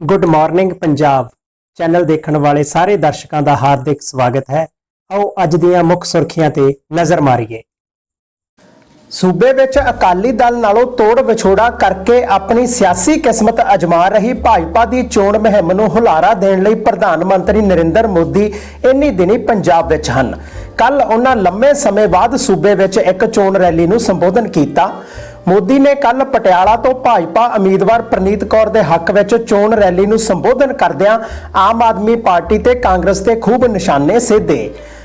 Good morning Punjab channel ਦੇਖਣ ਵਾਲੇ ਸਾਰੇ ਦਰਸ਼ਕਾਂ ਦਾ ਹਾਰਦਿਕ ਸਵਾਗਤ ਹੈ। ਆਓ ਅੱਜ ਦੀਆਂ ਮੁੱਖ ਸੁਰਖੀਆਂ ਤੇ ਨਜ਼ਰ ਮਾਰੀਏ। ਸੂਬੇ ਵਿੱਚ ਅਕਾਲੀ ਦਲ ਨਾਲੋਂ ਤੋੜ ਵਿਛੋੜਾ ਕਰਕੇ ਆਪਣੀ ਸਿਆਸੀ ਕਿਸਮਤ ਅਜਮਾ ਰਹੀ ਭਾਜਪਾ ਦੀ ਚੋਣ ਮੁਹਿੰਮ ਨੂੰ ਹੁਲਾਰਾ ਦੇਣ ਲਈ ਪ੍ਰਧਾਨ ਮੰਤਰੀ ਨਰਿੰਦਰ ਮੋਦੀ ਇੰਨੀ ਦਿਨੀ ਪੰਜਾਬ ਵਿੱਚ ਹਨ। ਕੱਲ ਉਹਨਾਂ ਲੰਮੇ ਸਮੇਂ ਬਾਅਦ ਸੂਬੇ ਵਿੱਚ ਇੱਕ ਚੋਣ ਰੈਲੀ ਨੂੰ ਸੰਬੋਧਨ ਕੀਤਾ। ਮੋਦੀ ਨੇ ਕੱਲ ਪਟਿਆਲਾ ਤੋਂ ਭਾਜਪਾ ਉਮੀਦਵਾਰ ਪ੍ਰਨੀਤ ਕੌਰ ਦੇ ਹੱਕ ਵਿੱਚ ਚੋਣ ਰੈਲੀ ਨੂੰ ਸੰਬੋਧਨ ਕਰਦਿਆਂ ਆਮ ਆਦਮੀ ਪਾਰਟੀ ਤੇ ਕਾਂਗਰਸ ਤੇ ਖੂਬ ਨਿਸ਼ਾਨੇ ਸਿੱਧੇ।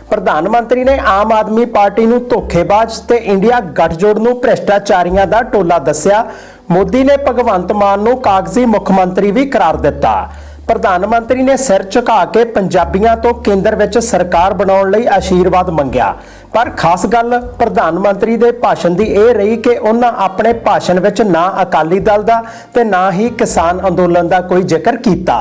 ਪ੍ਰਧਾਨ ਮੰਤਰੀ ਨੇ ਆਮ ਆਦਮੀ ਪਾਰਟੀ ਨੂੰ ਧੋਖੇਬਾਜ਼ ਤੇ ਇੰਡੀਆ ਗੱਠਜੋੜ ਨੂੰ ਭ੍ਰਿਸ਼ਟਾਚਾਰੀਆਂ ਦਾ ਟੋਲਾ ਦੱਸਿਆ। ਮੋਦੀ ਨੇ ਭਗਵੰਤ ਮਾਨ ਨੂੰ ਕਾਗਜ਼ੀ ਮੁੱਖ ਮੰਤਰੀ ਵੀ ਕਰਾਰ ਦਿੱਤਾ। ਪ੍ਰਧਾਨ ਮੰਤਰੀ ਨੇ ਸਿਰ ਝੁਕਾ ਕੇ ਪੰਜਾਬੀਆਂ ਤੋਂ ਕੇਂਦਰ ਵਿੱਚ ਸਰਕਾਰ ਬਣਾਉਣ ਲਈ ਆਸ਼ੀਰਵਾਦ ਮੰਗਿਆ। ਪਰ ਖਾਸ ਗੱਲ ਪ੍ਰਧਾਨ ਮੰਤਰੀ ਦੇ ਭਾਸ਼ਣ ਦੀ ਇਹ ਰਹੀ ਕਿ ਉਹਨਾਂ ਆਪਣੇ ਭਾਸ਼ਣ ਵਿੱਚ ਨਾ ਅਕਾਲੀ ਦਲ ਦਾ ਤੇ ਨਾ ਹੀ ਕਿਸਾਨ ਅੰਦੋਲਨ ਦਾ ਕੋਈ ਜ਼ਿਕਰ ਕੀਤਾ।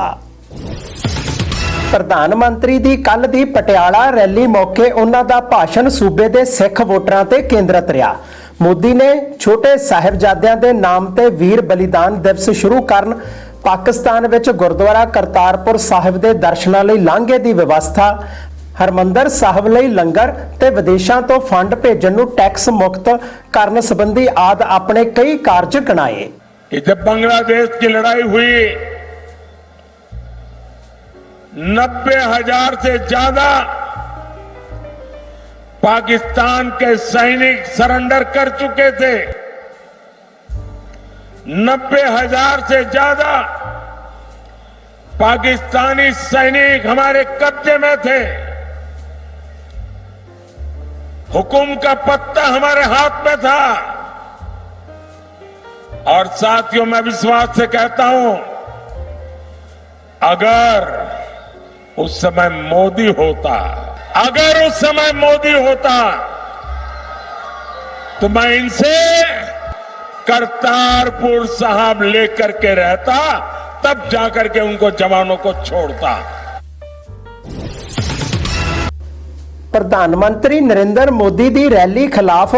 ਪ੍ਰਧਾਨ ਮੰਤਰੀ ਦੀ ਕੱਲ ਦੀ ਪਟਿਆਲਾ ਰੈਲੀ ਮੌਕੇ ਉਹਨਾਂ ਦਾ ਭਾਸ਼ਣ ਸੂਬੇ ਦੇ ਸਿੱਖ ਵੋਟਰਾਂ ਤੇ ਕੇਂਦਰਿਤ ਰਿਹਾ। ਮੋਦੀ ਨੇ ਛੋਟੇ ਸਾਹਿਬਜ਼ਾਦਿਆਂ ਦੇ ਨਾਮ ਤੇ ਵੀਰ ਬਲੀਦਾਨ ਦਿਵਸ ਸ਼ੁਰੂ ਕਰਨ, ਪਾਕਿਸਤਾਨ ਵਿੱਚ ਗੁਰਦੁਆਰਾ ਕਰਤਾਰਪੁਰ ਸਾਹਿਬ ਦੇ ਦਰਸ਼ਨਾਂ ਲਈ ਲਾਂਘੇ ਦੀ ਵਿਵਸਥਾ ਹਰਮੰਦਰ ਸਾਹਿਬ ਲਈ ਲੰਗਰ ਤੇ ਵਿਦੇਸ਼ਾਂ ਤੋਂ ਫੰਡ ਭੇਜਣ ਨੂੰ ਟੈਕਸ ਮੁਕਤ ਕਰਨ ਸੰਬੰਧੀ ਆਦ ਆਪਣੇ ਕਈ ਕਾਰਜ ਗਣਾਏ कि जब बांग्लादेश की लड़ाई हुई नब्बे हजार से ज्यादा पाकिस्तान के सैनिक सरेंडर कर चुके थे नब्बे हजार से ज्यादा पाकिस्तानी सैनिक हमारे कब्जे में थे हुकुम का पत्ता हमारे हाथ में था। और साथियों, मैं विश्वास से कहता हूँ, अगर उस समय मोदी होता, अगर उस समय मोदी होता तो मैं इनसे करतारपुर साहब लेकर के रहता, तब जाकर के उनको जवानों को छोड़ता। ਪ੍ਰਧਾਨ ਮੰਤਰੀ ਨਰਿੰਦਰ ਮੋਦੀ ਦੀ ਰੈਲੀ ਖਿਲਾਫ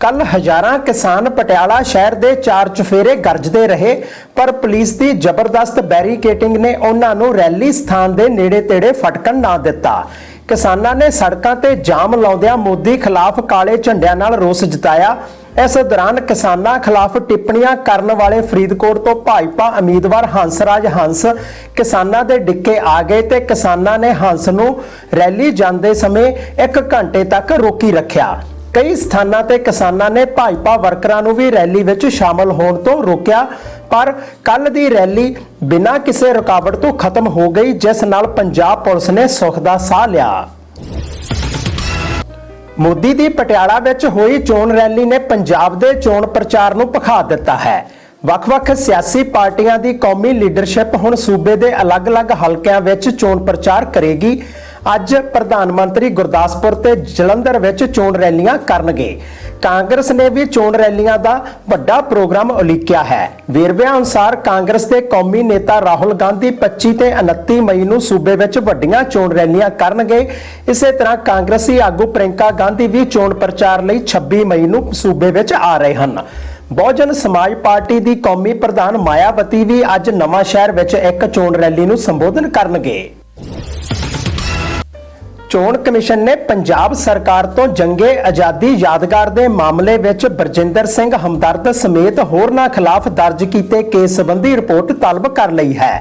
ਕੱਲ ਹਜ਼ਾਰਾਂ ਕਿਸਾਨ ਪਟਿਆਲਾ ਸ਼ਹਿਰ ਦੇ ਚਾਰ ਚਫੇਰੇ ਗਰਜਦੇ ਰਹੇ, ਪਰ ਪੁਲਿਸ ਦੀ ਜ਼ਬਰਦਸਤ ਬੈਰੀਕੇਟਿੰਗ ਨੇ ਉਹਨਾਂ ਨੂੰ ਰੈਲੀ ਸਥਾਨ ਦੇ ਨੇੜੇ-ਤੇੜੇ ਫਟਕਣ ਨਾ ਦਿੱਤਾ। ਕਿਸਾਨਾਂ ਨੇ ਸੜਕਾਂ ਤੇ ਜਾਮ ਲਾਉਂਦਿਆਂ ਮੋਦੀ ਖਿਲਾਫ ਕਾਲੇ ਝੰਡਿਆਂ ਨਾਲ ਰੋਸ ਜਤਾਇਆ। ਇਸ ਦੌਰਾਨ ਕਿਸਾਨਾਂ ਖਿਲਾਫ ਟਿੱਪਣੀਆਂ ਕਰਨ ਵਾਲੇ ਫਰੀਦਕੋਟ ਤੋਂ ਭਾਜਪਾ ਉਮੀਦਵਾਰ ਹੰਸਰਾਜ ਹੰਸ ਕਿਸਾਨਾਂ ਦੇ ਡਿੱਕੇ ਆ ਗਏ ਤੇ ਕਿਸਾਨਾਂ ਨੇ ਹੰਸ ਨੂੰ ਰੈਲੀ ਜਾਂਦੇ ਸਮੇਂ 1 ਘੰਟੇ ਤੱਕ ਰੋਕੀ ਰੱਖਿਆ। ਕਈ ਸਥਾਨਾਂ ਤੇ ਕਿਸਾਨਾਂ ਨੇ ਭਾਜਪਾ ਵਰਕਰਾਂ ਨੂੰ ਵੀ ਰੈਲੀ ਵਿੱਚ ਸ਼ਾਮਲ ਹੋਣ ਤੋਂ ਰੋਕਿਆ, ਪਰ ਕੱਲ ਦੀ ਰੈਲੀ ਬਿਨਾਂ ਕਿਸੇ ਰੁਕਾਵਟ ਤੋਂ ਖਤਮ ਹੋ ਗਈ, ਜਿਸ ਨਾਲ ਪੰਜਾਬ ਪੁਲਿਸ ਨੇ ਸੁੱਖ ਦਾ ਸਾਹ ਲਿਆ। ਮੋਦੀ ਦੀ ਪਟਿਆਲਾ ਵਿੱਚ ਹੋਈ ਚੋਣ ਰੈਲੀ ਨੇ ਪੰਜਾਬ ਦੇ ਚੋਣ ਪ੍ਰਚਾਰ ਨੂੰ ਭਖਾ ਦਿੱਤਾ ਹੈ। ਵੱਖ-ਵੱਖ ਸਿਆਸੀ ਪਾਰਟੀਆਂ ਦੀ ਕੌਮੀ ਲੀਡਰਸ਼ਿਪ ਹੁਣ ਸੂਬੇ ਦੇ ਅਲੱਗ-ਅਲੱਗ ਹਲਕਿਆਂ ਵਿੱਚ ਚੋਣ ਪ੍ਰਚਾਰ ਕਰੇਗੀ। ਅੱਜ ਪ੍ਰਧਾਨ ਮੰਤਰੀ ਗੁਰਦਾਸਪੁਰ ਤੇ ਜਲੰਧਰ ਵਿੱਚ ਚੋਣ ਰੈਲੀਆਂ ਕਰਨਗੇ। ਕਾਂਗਰਸ ਨੇ ਵੀ ਚੋਣ ਰੈਲੀਆਂ ਦਾ ਵੱਡਾ ਪ੍ਰੋਗਰਾਮ ਉਲੀਕਿਆ ਹੈ। ਵੇਰਵਿਆਂ ਅਨੁਸਾਰ ਕਾਂਗਰਸ ਦੇ ਕੌਮੀ ਨੇਤਾ ਰਾਹੁਲ ਗਾਂਧੀ 25 ਤੇ 29 ਮਈ ਨੂੰ ਸੂਬੇ ਵਿੱਚ ਵੱਡੀਆਂ ਚੋਣ ਰੈਲੀਆਂ ਕਰਨਗੇ। ਇਸੇ ਤਰ੍ਹਾਂ ਕਾਂਗਰਸੀ ਆਗੂ ਪ੍ਰਿੰਕਾ ਗਾਂਧੀ ਵੀ ਚੋਣ ਪ੍ਰਚਾਰ ਲਈ 26 ਮਈ ਨੂੰ ਸੂਬੇ ਵਿੱਚ ਆ ਰਹੇ ਹਨ। ਬਹੁਜਨ ਸਮਾਜ ਪਾਰਟੀ ਦੀ ਕੌਮੀ ਪ੍ਰਧਾਨ ਮਾਇਆਵਤੀ ਵੀ ਅੱਜ ਨਵਾਂ ਸ਼ਹਿਰ ਵਿੱਚ ਇੱਕ ਚੋਣ ਰੈਲੀ ਨੂੰ ਸੰਬੋਧਨ ਕਰਨਗੇ। ਚੋਣ ਕਮਿਸ਼ਨ ਨੇ ਪੰਜਾਬ ਸਰਕਾਰ ਤੋਂ ਜੰਗੇ ਆਜ਼ਾਦੀ ਯਾਦਗਾਰ ਦੇ ਮਾਮਲੇ ਵਿੱਚ ਬਰਜਿੰਦਰ ਸਿੰਘ ਹਮਦਰਦ ਸਮੇਤ ਹੋਰਨਾਂ ਖਿਲਾਫ ਦਰਜ ਕੀਤੇ ਕੇਸ ਸੰਬੰਧੀ ਰਿਪੋਰਟ ਤਲਬ ਕਰ ਲਈ ਹੈ।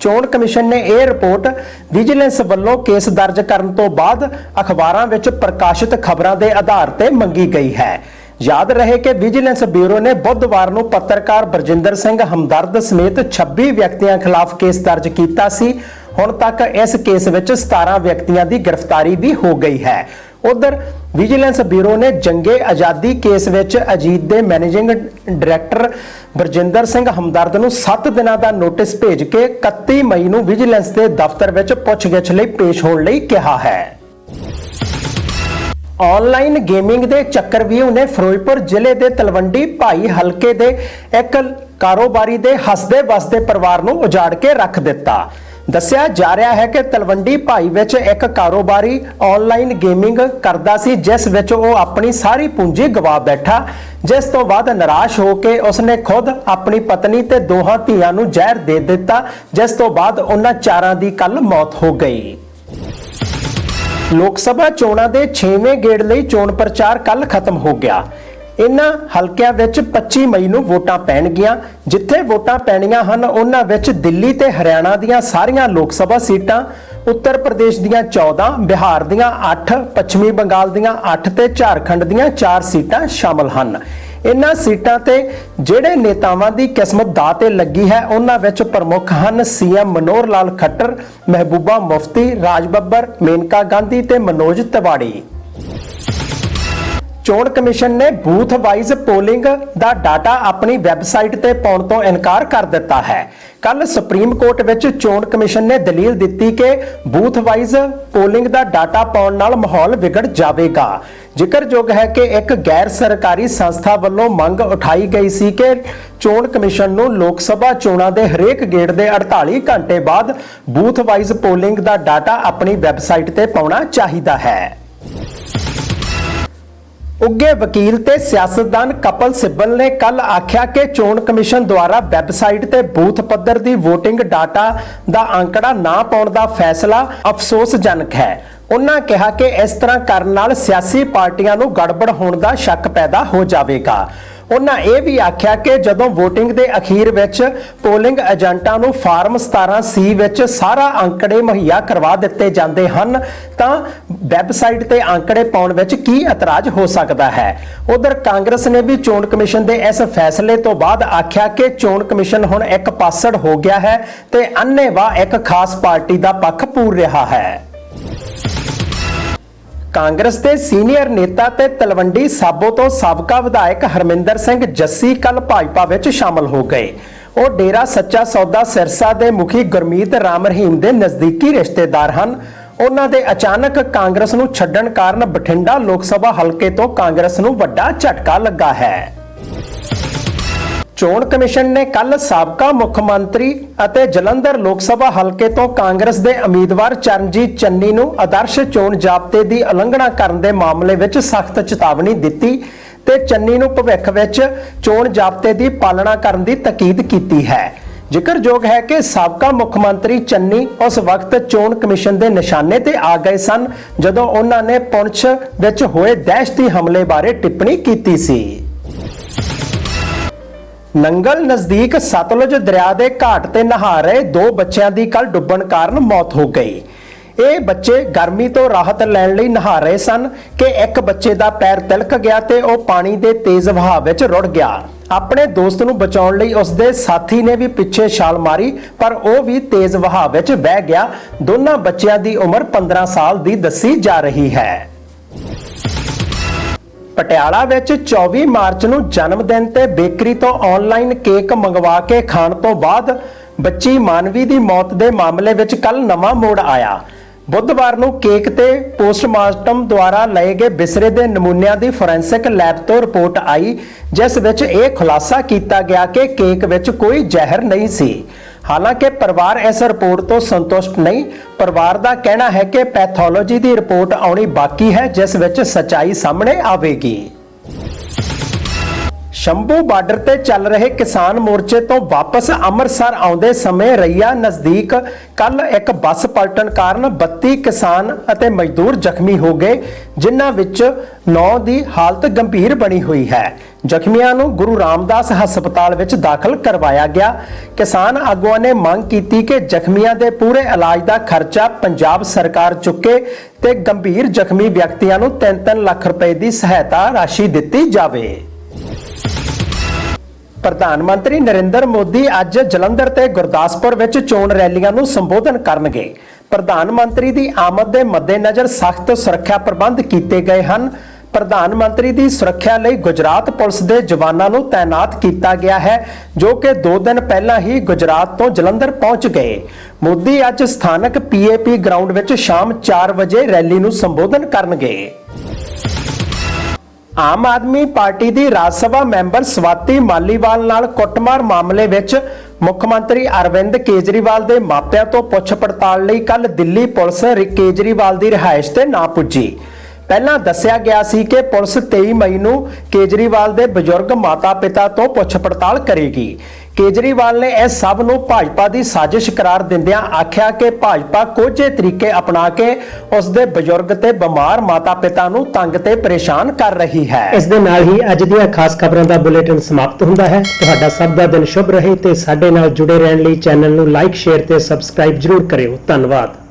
ਚੋਣ ਕਮਿਸ਼ਨ ਨੇ ਇਹ ਰਿਪੋਰਟ ਵਿਜੀਲੈਂਸ ਵੱਲੋਂ ਕੇਸ ਦਰਜ ਕਰਨ ਤੋਂ ਬਾਅਦ ਅਖਬਾਰਾਂ ਵਿੱਚ ਪ੍ਰਕਾਸ਼ਿਤ ਖਬਰਾਂ ਦੇ ਆਧਾਰ ਤੇ ਮੰਗੀ ਗਈ ਹੈ। ਯਾਦ ਰਹੇ ਕਿ ਵਿਜੀਲੈਂਸ ਬਿਊਰੋ ਨੇ ਬੁੱਧਵਾਰ ਨੂੰ ਪੱਤਰਕਾਰ ਬਰਜਿੰਦਰ ਸਿੰਘ ਹਮਦਰਦ ਸਮੇਤ 26 ਵਿਅਕਤੀਆਂ ਖਿਲਾਫ ਕੇਸ ਦਰਜ ਕੀਤਾ ਸੀ। ਹੁਣ ਤੱਕ ਇਸ ਕੇਸ ਵਿੱਚ 17 ਵਿਅਕਤੀਆਂ ਦੀ ਗ੍ਰਿਫਤਾਰੀ ਵੀ ਹੋ ਗਈ ਹੈ। ਉਧਰ ਵਿਜੀਲੈਂਸ ਬਿਊਰੋ ਨੇ ਜੰਗੇ ਆਜ਼ਾਦੀ ਕੇਸ ਵਿੱਚ ਅਜੀਤ ਦੇ ਮੈਨੇਜਿੰਗ ਡਾਇਰੈਕਟਰ ਬਰਜਿੰਦਰ ਸਿੰਘ ਹਮਦਰਦ ਨੂੰ 7 ਦਿਨਾਂ ਦਾ ਨੋਟਿਸ ਭੇਜ ਕੇ 31 ਮਈ ਨੂੰ ਵਿਜੀਲੈਂਸ ਦੇ ਦਫ਼ਤਰ ਵਿੱਚ ਪੁੱਛਗਿੱਛ ਲਈ ਪੇਸ਼ ਹੋਣ ਲਈ ਕਿਹਾ ਹੈ। ਆਨਲਾਈਨ ਗੇਮਿੰਗ ਦੇ ਚੱਕਰਵਿਊ ਨੇ ਫਿਰੋਜ਼ਪੁਰ ਜ਼ਿਲ੍ਹੇ ਦੇ ਤਲਵੰਡੀ ਭਾਈ ਹਲਕੇ ਦੇ ਇੱਕ ਕਾਰੋਬਾਰੀ ਦੇ ਹੱਸਦੇ ਵਸਦੇ ਪਰਿਵਾਰ ਨੂੰ ਉਜਾੜ ਕੇ ਰੱਖ ਦਿੱਤਾ। ਦੱਸਿਆ ਜਾ ਰਿਹਾ ਹੈ ਕਿ ਤਲਵੰਡੀ ਭਾਈ ਵਿੱਚ ਇੱਕ ਕਾਰੋਬਾਰੀ ਆਨਲਾਈਨ ਗੇਮਿੰਗ ਕਰਦਾ ਸੀ, ਜਿਸ ਵਿੱਚ ਉਹ ਆਪਣੀ ਸਾਰੀ ਪੂੰਜੀ ਗਵਾ ਬੈਠਾ, ਜਿਸ ਤੋਂ ਬਾਅਦ ਨਿਰਾਸ਼ ਹੋ ਕੇ ਉਸਨੇ ਖੁਦ ਆਪਣੀ ਪਤਨੀ ਤੇ ਦੋਹਾਂ ਧੀਆਂ ਨੂੰ ਜ਼ਹਿਰ ਦੇ ਦਿੱਤਾ, ਜਿਸ ਤੋਂ ਬਾਅਦ ਉਹਨਾਂ ਚਾਰਾਂ ਦੀ ਕੱਲ ਮੌਤ ਹੋ ਗਈ। ਲੋਕ ਸਭਾ ਚੋਣਾਂ ਦੇ 6ਵੇਂ ਗੇੜ ਲਈ ਚੋਣ ਪ੍ਰਚਾਰ ਕੱਲ ਖਤਮ ਹੋ ਗਿਆ। ਇਹਨਾਂ ਹਲਕਿਆਂ ਵਿੱਚ 25 ਮਈ ਨੂੰ ਵੋਟਾਂ ਪੈਣਗੀਆਂ। ਜਿੱਥੇ ਵੋਟਾਂ ਪੈਣੀਆਂ ਹਨ, ਉਹਨਾਂ ਵਿੱਚ ਦਿੱਲੀ ਤੇ ਹਰਿਆਣਾ ਦੀਆਂ ਸਾਰੀਆਂ ਲੋਕ ਸਭਾ ਸੀਟਾਂ, ਉੱਤਰ ਪ੍ਰਦੇਸ਼ ਦੀਆਂ 14 ਬਿਹਾਰ ਦੀਆਂ 8 ਪੱਛਮੀ ਬੰਗਾਲ ਦੀਆਂ 8 ਤੇ ਝਾਰਖੰਡ ਦੀਆਂ 4 ਸੀਟਾਂ ਸ਼ਾਮਲ ਹਨ। ਇਨ੍ਹਾਂ ਸੀਟਾਂ ਤੇ ਜਿਹੜੇ ਨੇਤਾਵਾਂ ਦੀ ਕਿਸਮਤ ਦਾਅ ਤੇ ਲੱਗੀ ਹੈ, ਉਹਨਾਂ ਵਿੱਚ ਪ੍ਰਮੁੱਖ ਹਨ ਸੀਐਮ ਮਨੋਹਰ ਲਾਲ ਖੱਟਰ, ਮਹਿਬੂਬਾ ਮੁਫਤੀ, ਰਾਜ ਬੱਬਰ, ਮੇਨਕਾ ਗਾਂਧੀ ਤੇ ਮਨੋਜ ਤਿਵਾੜੀ। ਚੋਣ ਕਮਿਸ਼ਨ ਨੇ ਬੂਥ ਵਾਈਜ਼ ਪੋਲਿੰਗ ਦਾ ਡਾਟਾ ਆਪਣੀ ਵੈਬਸਾਈਟ ਤੇ ਪਾਉਣ ਤੋਂ ਇਨਕਾਰ ਕਰ ਦਿੱਤਾ ਹੈ। ਕੱਲ ਸੁਪਰੀਮ ਕੋਰਟ ਵਿੱਚ ਚੋਣ ਕਮਿਸ਼ਨ ਨੇ ਦਲੀਲ ਦਿੱਤੀ ਕਿ ਬੂਥ ਵਾਈਜ਼ ਪੋਲਿੰਗ ਦਾ ਡਾਟਾ ਪਾਉਣ ਨਾਲ ਮਾਹੌਲ ਵਿਗੜ ਜਾਵੇਗਾ। ਜ਼ਿਕਰਯੋਗ ਹੈ ਕਿ ਇੱਕ ਗੈਰ ਸਰਕਾਰੀ ਸੰਸਥਾ ਵੱਲੋਂ ਮੰਗ ਉਠਾਈ ਗਈ ਸੀ ਕਿ ਚੋਣ ਕਮਿਸ਼ਨ ਨੂੰ ਲੋਕ ਸਭਾ ਚੋਣਾਂ ਦੇ ਹਰੇਕ ਗੇੜ ਦੇ 48 ਘੰਟੇ ਬਾਅਦ ਬੂਥ ਵਾਈਜ਼ ਪੋਲਿੰਗ ਦਾ ਡਾਟਾ ਆਪਣੀ ਵੈਬਸਾਈਟ ਤੇ ਪਾਉਣਾ ਚਾਹੀਦਾ ਹੈ। ਉੱਗੇ ਵਕੀਲ ਤੇ ਸਿਆਸਤਦਾਨ ਕਪਲ ਸਿੱਬਲ ਨੇ ਕੱਲ ਆਖਿਆ ਕਿ ਚੋਣ ਕਮਿਸ਼ਨ ਦੁਆਰਾ ਵੈਬਸਾਈਟ ਤੇ ਬੂਥ ਪੱਧਰ ਦੀ VOTING ਡਾਟਾ ਦਾ ਅੰਕੜਾ ਨਾ ਪਾਉਣ ਦਾ ਫੈਸਲਾ ਅਫਸੋਸਜਨਕ ਹੈ। ਉਹਨਾਂ ਕਿਹਾ ਕਿ ਇਸ ਤਰ੍ਹਾਂ ਕਰਨ ਨਾਲ ਸਿਆਸੀ ਪਾਰਟੀਆਂ ਨੂੰ ਗੜਬੜ ਹੋਣ ਦਾ ਸ਼ੱਕ ਪੈਦਾ ਹੋ ਜਾਵੇਗਾ। ਉਹਨਾਂ ਇਹ ਵੀ ਆਖਿਆ ਕਿ ਜਦੋਂ VOTING ਦੇ ਅਖੀਰ ਵਿੱਚ ਪੋਲਿੰਗ ਏਜੰਟਾਂ ਨੂੰ ਫਾਰਮ 17C ਵਿੱਚ ਸਾਰਾ ਅੰਕੜੇ ਮੁਹੱਈਆ ਕਰਵਾ ਦਿੱਤੇ ਜਾਂਦੇ ਹਨ, ਤਾਂ ਵੈਬਸਾਈਟ ਤੇ ਅੰਕੜੇ ਪਾਉਣ ਵਿੱਚ ਕੀ ਇਤਰਾਜ਼ ਹੋ ਸਕਦਾ ਹੈ? ਉਧਰ ਕਾਂਗਰਸ ਨੇ ਵੀ ਚੋਣ ਕਮਿਸ਼ਨ ਦੇ ਇਸ ਫੈਸਲੇ ਤੋਂ ਬਾਅਦ ਆਖਿਆ ਕਿ ਚੋਣ ਕਮਿਸ਼ਨ ਹੁਣ ਇੱਕ ਪਾਸੜ ਹੋ ਗਿਆ ਹੈ ਤੇ ਅੰਨ੍ਹੇਵਾਹ ਇੱਕ ਖਾਸ ਪਾਰਟੀ ਦਾ ਪੱਖ ਪੂਰ ਰਿਹਾ ਹੈ। ਕਾਂਗਰਸ ਦੇ ਸੀਨੀਅਰ ਨੇਤਾ ਤੇ ਤਲਵੰਡੀ ਸਾਬੋ ਤੋਂ ਸਾਬਕਾ ਵਿਧਾਇਕ ਹਰਮਿੰਦਰ ਸਿੰਘ ਜੱਸੀ ਕੱਲ ਭਾਜਪਾ ਵਿੱਚ ਸ਼ਾਮਲ ਹੋ ਗਏ। ਉਹ ਡੇਰਾ ਸੱਚਾ ਸੌਦਾ ਸਿਰਸਾ ਦੇ ਮੁਖੀ ਗੁਰਮੀਤ ਰਾਮ ਰਹੀਮ ਦੇ ਨਜ਼ਦੀਕੀ ਰਿਸ਼ਤੇਦਾਰ ਹਨ। ਉਹਨਾਂ ਦੇ ਅਚਾਨਕ ਕਾਂਗਰਸ ਨੂੰ ਛੱਡਣ ਕਾਰਨ ਬਠਿੰਡਾ ਲੋਕ ਸਭਾ ਹਲਕੇ ਤੋਂ ਕਾਂਗਰਸ ਨੂੰ ਵੱਡਾ ਝਟਕਾ ਲੱਗਾ ਹੈ। ਚੋਣ ਕਮਿਸ਼ਨ ਨੇ ਕੱਲ ਸਾਬਕਾ ਮੁੱਖ ਮੰਤਰੀ ਅਤੇ ਜਲੰਧਰ ਲੋਕ ਸਭਾ ਹਲਕੇ ਤੋਂ ਕਾਂਗਰਸ ਦੇ ਉਮੀਦਵਾਰ ਚਰਨਜੀਤ ਚੰਨੀ ਨੂੰ ਆਦਰਸ਼ ਚੋਣ ਜ਼ਾਬਤੇ ਦੀ ਉਲੰਘਣਾ ਕਰਨ ਦੇ ਮਾਮਲੇ ਵਿੱਚ ਸਖਤ ਚੇਤਾਵਨੀ ਦਿੱਤੀ ਤੇ ਚੰਨੀ ਨੂੰ ਭਵਿੱਖ ਵਿੱਚ ਚੋਣ ਜ਼ਾਬਤੇ ਦੀ ਪਾਲਣਾ ਕਰਨ ਦੀ ਤਾਕੀਦ ਕੀਤੀ ਹੈ। ਜ਼ਿਕਰਯੋਗ ਹੈ ਕਿ ਸਾਬਕਾ ਮੁੱਖ ਮੰਤਰੀ ਚੰਨੀ ਉਸ ਵਕਤ ਚੋਣ ਕਮਿਸ਼ਨ ਦੇ ਨਿਸ਼ਾਨੇ ਤੇ ਆ ਗਏ ਸਨ, ਜਦੋਂ ਉਹਨਾਂ ਨੇ ਪੁੰਛ ਵਿੱਚ ਹੋਏ ਦਹਿਸ਼ਤੀ ਹਮਲੇ ਬਾਰੇ ਟਿੱਪਣੀ ਕੀਤੀ ਸੀ। ਨੰਗਲ ਨਜ਼ਦੀਕ ਸਤਲੁਜ ਦਰਿਆ ਦੇ ਘਾਟ ਤੇ ਨਹਾ ਰਹੇ ਦੋ ਬੱਚਿਆਂ ਦੀ ਕੱਲ ਡੁੱਬਣ ਕਾਰਨ ਮੌਤ ਹੋ ਗਈ। ਇਹ ਬੱਚੇ ਗਰਮੀ ਤੋਂ ਰਾਹਤ ਲੈਣ ਲਈ ਨਹਾ ਰਹੇ ਸਨ ਕਿ ਇੱਕ ਬੱਚੇ ਦਾ ਪੈਰ ਤਿਲਕ ਗਿਆ ਤੇ ਉਹ ਪਾਣੀ ਦੇ ਤੇਜ਼ ਵਹਾਅ ਵਿੱਚ ਰੁੜ ਗਿਆ। ਆਪਣੇ ਦੋਸਤ ਨੂੰ ਬਚਾਉਣ ਲਈ ਉਸਦੇ ਸਾਥੀ ਨੇ ਵੀ ਪਿੱਛੇ ਛਾਲ ਮਾਰੀ, ਪਰ ਉਹ ਵੀ ਤੇਜ਼ ਵਹਾਅ ਵਿੱਚ ਵਹਿ ਗਿਆ। ਦੋਨਾਂ ਬੱਚਿਆਂ ਦੀ ਉਮਰ 15 ਸਾਲ ਦੀ ਦੱਸੀ ਜਾ ਰਹੀ ਹੈ। ਪਟਿਆਲਾ ਵਿੱਚ 24 ਮਾਰਚ ਨੂੰ ਜਨਮ ਦਿਨ ਤੇ ਬੇਕਰੀ ਤੋਂ ਆਨਲਾਈਨ ਕੇਕ ਮੰਗਵਾ ਕੇ ਖਾਣ ਤੋਂ ਬਾਅਦ ਬੱਚੀ ਮਾਨਵੀ ਦੀ ਮੌਤ ਦੇ ਮਾਮਲੇ ਵਿੱਚ ਕੱਲ ਨਵਾਂ ਮੋੜ ਆਇਆ। ਬੁੱਧਵਾਰ ਨੂੰ ਕੇਕ ਤੇ ਪੋਸਟਮਾਰਟਮ ਦੁਆਰਾ ਲਏ ਗਏ ਬਿਸਰੇ ਦੇ ਨਮੂਨਿਆਂ ਦੀ ਫੋਰੈਂਸਿਕ ਲੈਬ ਤੋਂ ਰਿਪੋਰਟ ਆਈ, ਜਿਸ ਵਿੱਚ ਇਹ ਖੁਲਾਸਾ ਕੀਤਾ ਗਿਆ ਕਿ ਕੇਕ ਵਿੱਚ ਕੋਈ ਜ਼ਹਿਰ ਨਹੀਂ ਸੀ। ਹਾਲਾਂਕਿ ਪਰਿਵਾਰ ਇਸ ਰਿਪੋਰਟ ਤੋਂ ਸੰਤੁਸ਼ਟ ਨਹੀਂ। ਪਰਿਵਾਰ ਦਾ ਕਹਿਣਾ ਹੈ ਕਿ ਪੈਥੋਲੋਜੀ ਦੀ ਰਿਪੋਰਟ ਆਉਣੀ ਬਾਕੀ ਹੈ, ਜਿਸ ਵਿੱਚ ਸਚਾਈ ਸਾਹਮਣੇ ਆਵੇਗੀ। ਸ਼ੰਭੂ ਬਾਰਡਰ ਤੇ ਚੱਲ ਰਹੇ ਕਿਸਾਨ ਮੋਰਚੇ ਤੋਂ ਵਾਪਸ ਅੰਮ੍ਰਿਤਸਰ ਆਉਂਦੇ ਸਮੇਂ ਰਈਆ ਨਜ਼ਦੀਕ ਕੱਲ ਇੱਕ ਬੱਸ ਪਲਟਣ ਕਾਰਨ 32 ਕਿਸਾਨ ਅਤੇ ਮਜ਼ਦੂਰ ਜ਼ਖਮੀ ਹੋ ਗਏ, ਜਿਨ੍ਹਾਂ ਵਿੱਚ 9 ਦੀ ਹਾਲਤ ਗੰਭੀਰ ਬਣੀ ਹੋਈ ਹੈ। ਜ਼ਖਮੀਆਂ ਨੂੰ ਗੁਰੂ ਰਾਮਦਾਸ ਹਸਪਤਾਲ ਵਿੱਚ ਦਾਖਲ ਕਰਵਾਇਆ ਗਿਆ। ਕਿਸਾਨ ਆਗੂਆਂ ਨੇ ਮੰਗ ਕੀਤੀ ਕਿ ਜ਼ਖਮੀਆਂ ਦੇ ਪੂਰੇ ਇਲਾਜ ਦਾ ਖਰਚਾ ਪੰਜਾਬ ਸਰਕਾਰ ਚੁੱਕੇ ਤੇ ਗੰਭੀਰ ਜ਼ਖਮੀ ਵਿਅਕਤੀਆਂ ਨੂੰ 3-3 ਲੱਖ ਰੁਪਏ ਦੀ ਸਹਾਇਤਾ ਰਾਸ਼ੀ ਦਿੱਤੀ ਜਾਵੇ। ਪ੍ਰਧਾਨ ਮੰਤਰੀ ਨਰਿੰਦਰ ਮੋਦੀ ਅੱਜ ਜਲੰਧਰ ਤੇ ਗੁਰਦਾਸਪੁਰ ਵਿੱਚ ਚੋਣ ਰੈਲੀਆਂ ਨੂੰ ਸੰਬੋਧਨ ਕਰਨਗੇ। ਪ੍ਰਧਾਨ ਮੰਤਰੀ ਦੀ ਆਮਦ ਦੇ ਮੱਦੇਨਜ਼ਰ ਸਖਤ ਸੁਰੱਖਿਆ ਪ੍ਰਬੰਧ ਕੀਤੇ ਗਏ ਹਨ। ਪ੍ਰਧਾਨ ਮੰਤਰੀ ਦੀ ਸੁਰੱਖਿਆ ਲਈ ਗੁਜਰਾਤ ਪੁਲਿਸ ਦੇ ਜਵਾਨਾਂ ਨੂੰ ਤਾਇਨਾਤ ਕੀਤਾ ਗਿਆ ਹੈ, ਜੋ ਕਿ 2 ਦਿਨ ਪਹਿਲਾਂ ਹੀ ਗੁਜਰਾਤ ਤੋਂ ਜਲੰਧਰ ਪਹੁੰਚ ਗਏ। ਮੋਦੀ ਅੱਜ ਸਥਾਨਕ ਪੀਏਪੀ ਗਰਾਊਂਡ ਵਿੱਚ ਸ਼ਾਮ 4 ਵਜੇ ਰੈਲੀ ਨੂੰ ਸੰਬੋਧਨ ਕਰਨਗੇ। ਆਮ ਆਦਮੀ ਪਾਰਟੀ ਦੀ ਰਾਜ ਸਭਾ ਮੈਂਬਰ ਸਵਾਤੀ ਮਾਲੀਵਾਲ ਨਾਲ ਕੁੱਟਮਾਰ ਮਾਮਲੇ ਵਿੱਚ ਮੁੱਖ ਮੰਤਰੀ ਅਰਵਿੰਦ ਕੇਜਰੀਵਾਲ ਦੇ ਮਾਪਿਆਂ ਤੋਂ ਪੁੱਛ ਪੜਤਾਲ ਲਈ ਕੱਲ ਦਿੱਲੀ ਪੁਲਿਸ ਕੇਜਰੀਵਾਲ ਦੀ ਰਿਹਾਇਸ਼ ਤੇ ਨਾ ਪੁੱਜੀ। ਪਹਿਲਾਂ ਦੱਸਿਆ ਗਿਆ ਸੀ ਕਿ ਪੁਲਿਸ 23 ਮਈ ਨੂੰ ਕੇਜਰੀਵਾਲ ਦੇ ਬਜ਼ੁਰਗ ਮਾਤਾ-ਪਿਤਾ ਤੋਂ ਪੁੱਛ ਪੜਤਾਲ ਕਰੇਗੀ। ਕੇਜਰੀਵਾਲ ਨੇ ਇਹ ਸਭ ਨੂੰ ਭਾਜਪਾ ਦੀ ਸਾਜ਼ਿਸ਼ ਕਰਾਰ ਦਿੰਦਿਆਂ ਆਖਿਆ ਕਿ ਭਾਜਪਾ ਕੋਝੇ ਤਰੀਕੇ ਅਪਣਾ ਕੇ ਉਸ ਦੇ ਬਜ਼ੁਰਗ ਤੇ ਬਿਮਾਰ ਮਾਤਾ-ਪਿਤਾ ਨੂੰ ਤੰਗ ਤੇ ਪਰੇਸ਼ਾਨ ਕਰ ਰਹੀ ਹੈ। ਇਸ ਦੇ ਨਾਲ ਹੀ ਅੱਜ ਦੀਆਂ ਖਾਸ ਖਬਰਾਂ ਦਾ ਬੁਲੇਟਿਨ ਸਮਾਪਤ ਹੁੰਦਾ ਹੈ। ਤੁਹਾਡਾ ਸਭ ਦਾ ਦਿਨ ਸ਼ੁਭ ਰਹੇ ਤੇ ਸਾਡੇ ਨਾਲ ਜੁੜੇ ਰਹਿਣ ਲਈ ਚੈਨਲ ਨੂੰ ਲਾਈਕ, ਸ਼ੇਅਰ ਤੇ ਸਬਸਕ੍ਰਾਈਬ ਜਰੂਰ ਕਰਿਓ। ਧੰਨਵਾਦ।